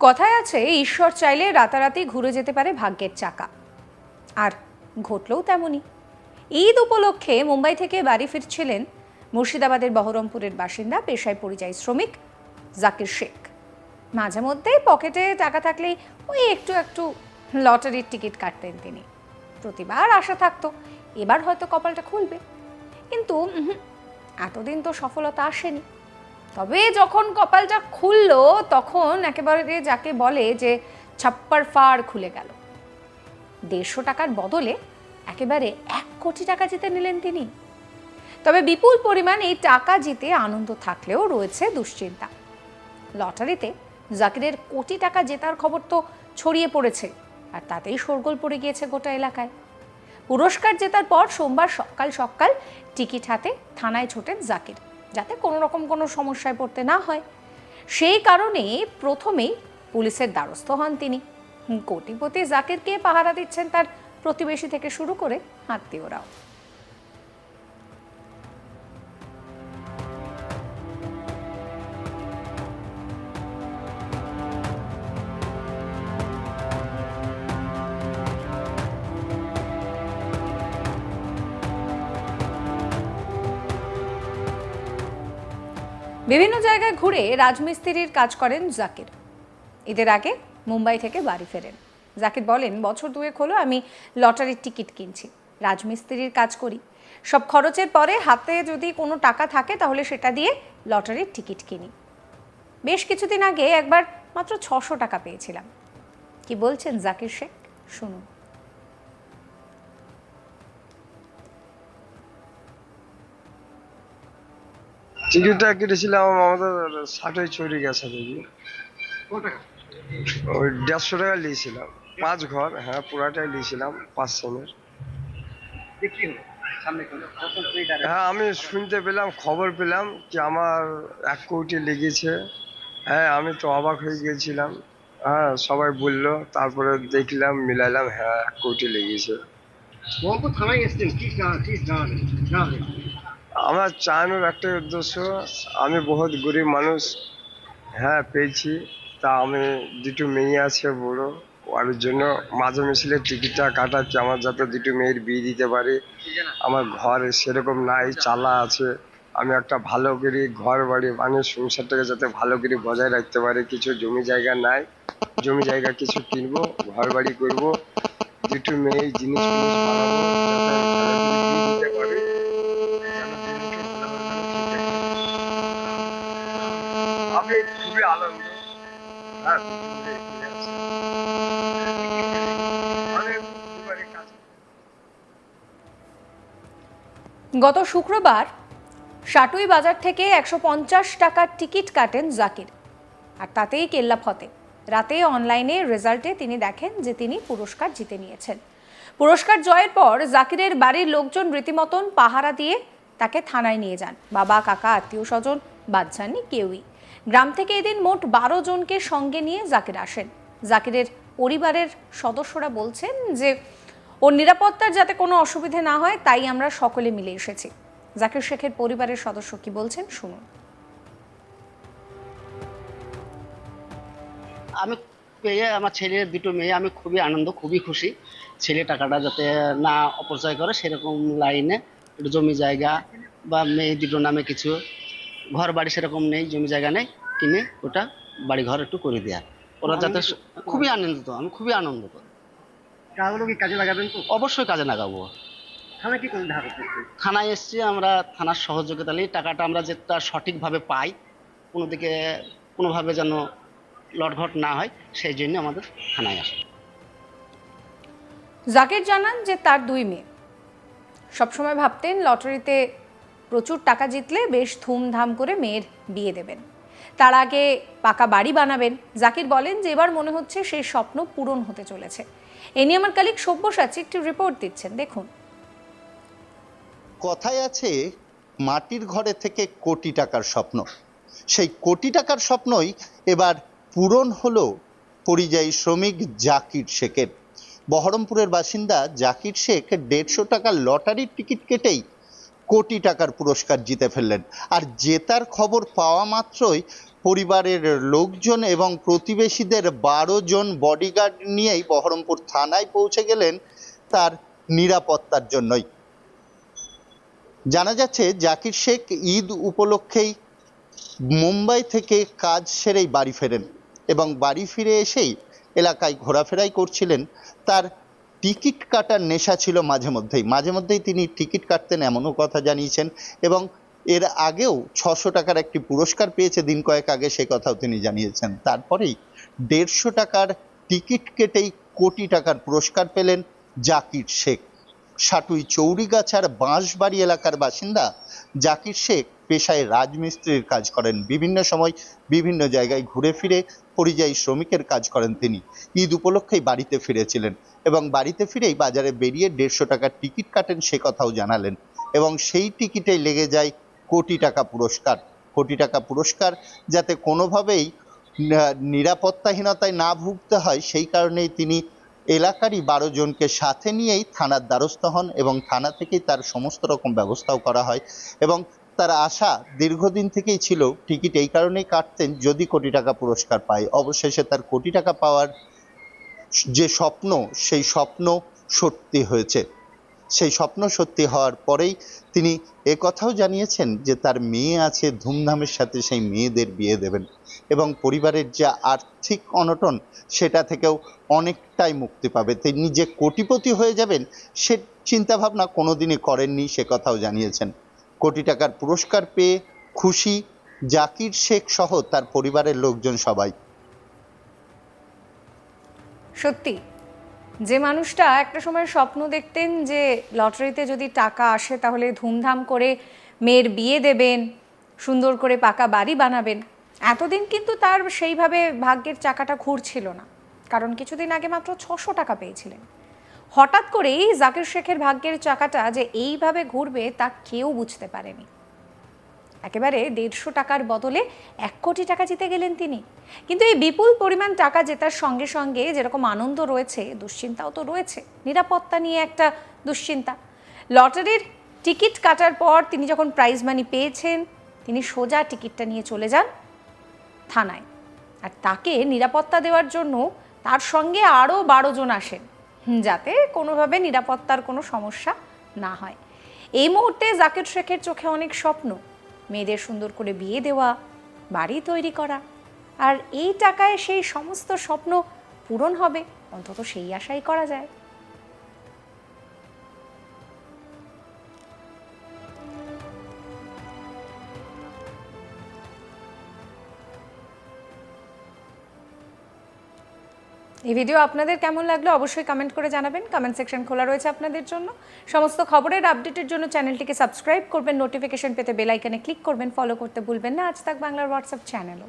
কথায় আছে, ঈশ্বর চাইলে রাতারাতি ঘুরে যেতে পারে ভাগ্যের চাকা। আর ঘটলেও তেমনই। ঈদ উপলক্ষে মুম্বাই থেকে বাড়ি ফিরছিলেন মুর্শিদাবাদের বহরমপুরের বাসিন্দা, পেশায় পরিযায়ী শ্রমিক জাকির শেখ। মাঝে মধ্যেই পকেটে টাকা থাকলেই ওই একটু একটু লটারির টিকিট কাটতেন তিনি। প্রতিবার আশা থাকতো, এবার হয়তো কপালটা খুলবে। কিন্তু এতদিন তো সফলতা আসেনি। তবে যখন কপালটা খুললো, তখন একেবারে যাকে বলে যে ছাপ্পার ফাড় খুলে গেল। দেড়শো টাকার বদলে একেবারে এক কোটি টাকা জিতে নিলেন তিনি। তবে বিপুল পরিমাণ এই টাকা জিতে আনন্দ থাকলেও রয়েছে দুশ্চিন্তা। লটারিতে জাকিরের কোটি টাকা জেতার খবর তো ছড়িয়ে পড়েছে, আর তাতেই শোরগোল পড়ে গিয়েছে গোটা এলাকায়। পুরস্কার জেতার পর সোমবার সকাল সকাল টিকিট হাতে থানায় ছোটেন জাকির। যাতে কোনো রকম কোনো সমস্যায় পড়তে না হয়। সেই কারণে প্রথমেই পুলিশের দ্বারস্থ হন তিনি। কোটিপতি জাকিরকে পাহারা দিচ্ছেন তার প্রতিবেশী থেকে শুরু করে আত্মীয়রাও। বিভিন্ন জায়গায় ঘুরে রাজমিস্ত্রির কাজ করেন জাকির। ঈদের আগে মুম্বাই থেকে বাড়ি ফেরেন। জাকির বলেন, বছর দুয়েক হলো আমি লটারির টিকিট কিনছি, রাজমিস্ত্রির কাজ করি। সব খরচের পরে হাতে যদি কোনো টাকা থাকে তাহলে সেটা দিয়ে লটারির টিকিট কিনি। বেশ কিছুদিন আগে একবার মাত্র ছশো টাকা পেয়েছিলাম। কি বলছেন জাকির শেখ? শুনুন। টিকিটটা কেটেছিলাম আমাদের ষাটে চড়ে গেছে দেখি। ওই দেড়শো টাকা নিয়েছিলাম। পাঁচ ঘর হ্যাঁ পুরাটাই নিয়েছিলাম পাঁচ সেনের হ্যাঁ আমি শুনতে পেলাম খবর পেলাম যে আমার এক কোটি লেগেছে। হ্যাঁ আমি তো অবাক হয়ে গিয়েছিলাম। হ্যাঁ সবাই বলল তারপরে দেখলাম মিলাইলাম হ্যাঁ এক কোটি লেগেছে। মোহাম্মদ থানায় এসছেন কি কি জানাবেন জানাবেন আমার চালানোর একটাই উদ্দেশ্য, আমি বহুত গরিব মানুষ। হ্যাঁ পেয়েছি। তা আমি দুটো মেয়ে আছে বড়। ওর জন্য মাঝে মিছিলে টিকিটটা কাটাচ্ছি। আমার যাতে দুটো মেয়ের বিয়ে দিতে পারি। আমার ঘর সেরকম নাই, চালা আছে। আমি একটা ভালো করে ঘর বাড়ি মানে সংসারটাকে যাতে ভালো করে বজায় রাখতে পারি। কিছু জমি জায়গা নাই। জমি জায়গা কিছু কিনবো ঘর বাড়ি করব। দুটো মেয়ে জিনিস বানাবো যাতে আমি ভালো করে বিয়ে দিতে পারি আমি খুবই আনন্দ গত শুক্রবার সাটুই বাজার থেকে একশো পঞ্চাশ টাকার টিকিট কাটেন জাকির। আর তাতেই কেল্লা ফতে। রাতে অনলাইনে রেজাল্টে তিনি দেখেন যে তিনি পুরস্কার জিতে নিয়েছেন। পুরস্কার জয়ের পর জাকিরের বাড়ির লোকজন রীতিমতন পাহারা দিয়ে তাকে থানায় নিয়ে যান। বাবা, কাকা, আত্মীয় স্বজন বাদ যাননি কেউই। গ্রাম থেকে এদিন মোট বারো জনকে সঙ্গে নিয়ে জাকির আসেন। জাকিরের পরিবারের সদস্যরা বলছেন যে, ওর নিরাপত্তার যাতে কোনো অসুবিধে না হয়, তাই আমরা সকলে মিলে এসেছি। জাকির শেখের পরিবারের সদস্য কি বলছেন, শুনুন। আমি পেয়ে, আমার ছেলের দুটো মেয়ে, আমি খুবই আনন্দ, খুবই খুশি। ছেলে টাকাটা যাতে না অপচয় করে, সেরকম লাইনে জমি জায়গা বা মেয়ে দুটো নামে কিছু ঘর বাড়ি সেরকম নেই জমি জায়গা নেই কিনে ওটা বাড়ি ঘর একটু করে দেয়া। ওরা যাতে খুবই আনন্দিত আমি খুবই আনন্দিত। টাকাগুলো কি কাজে লাগাবেন তো? অবশ্যই কাজে লাগাবো। থানা কি করে থানায় এসছি আমরা থানার সহযোগিতা নিয়ে টাকাটা আমরা যেটা সঠিকভাবে পাই কোনো দিকে কোনোভাবে যেন লটঘট না হয় সেই জন্য আমাদের থানায় আসে। জাকির জানান যে তার দুই মেয়ে। সবসময় ভাবতেন লটারিতে প্রচুর টাকা জিতলে বেশ ধুমধাম করে মেয়ের বিয়ে দেবেন। তার আগে পাকা বাড়ি বানাবেন। জাকির বলেন যে এবার মনে হচ্ছে সেই স্বপ্ন পূরণ হতে চলেছে। এ নিয়ে আমার কালিক সব্যসাচী একটি রিপোর্ট দিচ্ছেন। দেখুন। কথায় আছে, মাটির ঘরে থেকে কোটি টাকার স্বপ্ন। সেই কোটি টাকার স্বপ্নই এবার পূরণ হলো পরিযায়ী শ্রমিক জাকির শেখের। বহরমপুরের বাসিন্দা জাকির শেখ দেড়শো টাকার লটারির টিকিট কেটেই কোটি টাকার পুরস্কার জিতে ফেললেন। আর জেতার খবর পাওয়া মাত্রই পরিবারের লোকজন এবং প্রতিবেশীদের বারো জন বডিগার্ড নিয়েই বহরমপুর থানায় পৌঁছে গেলেন তার নিরাপত্তার জন্যই। জানা যাচ্ছে, জাকির শেখ ঈদ উপলক্ষেই মুম্বাই থেকে কাজ সেরেই বাড়ি ফেরেন এবং বাড়ি ফিরে এসেই এলাকায় ঘোরাফেরাই করছিলেন তার টিকিট কাটার নেশা ছিল মাঝে মধ্যেই। মাঝে মধ্যেই তিনি টিকিট কাটতেন, এমনও কথা জানিয়েছেন। এবং এর আগেও ছশো টাকার একটি পুরস্কার পেয়েছে দিন কয়েক আগে, সে কথাও তিনি জানিয়েছেন। তারপরেই দেড়শো টাকার টিকিট কেটেই কোটি টাকার পুরস্কার পেলেন জাকির শেখ। সাটুই চৌরিগাছার বাঁশবাড়ি এলাকার বাসিন্দা জাকির শেখ পেশায় রাজমিস্ত্রির কাজ করেন। বিভিন্ন সময় বিভিন্ন জায়গায় ঘুরে ফিরে পরিযায়ী শ্রমিকের কাজ করেন তিনি। ঈদ উপলক্ষেই বাড়িতে ফিরেছিলেন। এবং বাড়িতে ফিরেই বাজারে বেরিয়ে দেড়শো টাকার টিকিট কাটেন সে কথাও জানালেন। এবং সেই টিকিটে লেগে যায় কোটি টাকা পুরস্কার। কোটি টাকা পুরস্কার যাতে কোনোভাবেই নিরাপত্তাহীনতায় না ভুগতে হয়, সেই কারণেই তিনি এলাকারই বারো জনকে সাথে নিয়েই থানার দ্বারস্থ হন এবং থানা থেকেই তার সমস্ত রকম ব্যবস্থাও করা হয়। এবং তার আশা দীর্ঘদিন থেকেই ছিল, টিকিট এই কারণেই কাটতেন যদি কোটি টাকা পুরস্কার পায়। অবশেষে তার কোটি টাকা পাওয়ার যে স্বপ্ন, সেই স্বপ্ন সত্যি হয়েছে। সেই স্বপ্ন সত্যি হওয়ার পরেই তিনি এ কথাও জানিয়েছেন যে তার মেয়ে আছে ধুমধামের সাথে সেই মেয়েদের বিয়ে দেবেন এবং পরিবারের যা আর্থিক অনটন সেটা থেকেও অনেকটাই মুক্তি পাবে। তিনি যে কোটিপতি হয়ে যাবেন সে চিন্তাভাবনা কোনোদিনই করেননি, সে কথাও জানিয়েছেন। কোটি টাকার পুরস্কার পেয়ে খুশি জাকির শেখ সহ তার পরিবারের লোকজন সবাই। সত্যি, যে মানুষটা একটা সময় স্বপ্ন দেখতেন যে লটারিতে যদি টাকা আসে তাহলে ধুমধাম করে মেয়ের বিয়ে দেবেন, সুন্দর করে পাকা বাড়ি বানাবেন। এতদিন কিন্তু তার সেইভাবে ভাগ্যের চাকাটা ঘুরছিল না, কারণ কিছুদিন আগে মাত্র ছশো টাকা পেয়েছিলেন। হঠাৎ করেই জাকির শেখের ভাগ্যের চাকাটা যে এইভাবে ঘুরবে তা কেউ বুঝতে পারেনি। একেবারে দেড়শো টাকার বদলে এক কোটি টাকা জিতে গেলেন তিনি। কিন্তু এই বিপুল পরিমাণ টাকা জেতার সঙ্গে সঙ্গে যেরকম আনন্দ রয়েছে, দুশ্চিন্তাও তো রয়েছে। নিরাপত্তা নিয়ে একটা দুশ্চিন্তা। লটারির টিকিট কাটার পর তিনি যখন প্রাইজ মানি পেয়েছেন, তিনি সোজা টিকিটটা নিয়ে চলে যান থানায়। আর তাকে নিরাপত্তা দেওয়ার জন্য তার সঙ্গে আরও বারো জন আসেন, যাতে কোনোভাবে নিরাপত্তার কোনো সমস্যা না হয়। এই মুহূর্তে জাকির শেখের চোখে অনেক স্বপ্ন। মেয়েদের সুন্দর করে বিয়ে দেওয়া, বাড়ি তৈরি করা। আর এই টাকায় সেই সমস্ত স্বপ্ন পূরণ হবে, অন্তত সেই আশাই করা যায়। এই ভিডিও আপনাদের কেমন লাগল অবশ্যই কমেন্ট করে জানাবেন। কমেন্ট সেকশন খোলা রয়েছে আপনাদের জন্য। সমস্ত খবরের আপডেটের জন্য চ্যানেলটিকে সাবস্ক্রাইব করবেন। নোটিফিকেশন পেতে বেলাইকানে ক্লিক করবেন। ফলো করতে ভুলবেন না। আজ তাক বাংলার হোয়াটসঅ্যাপ চ্যানেলও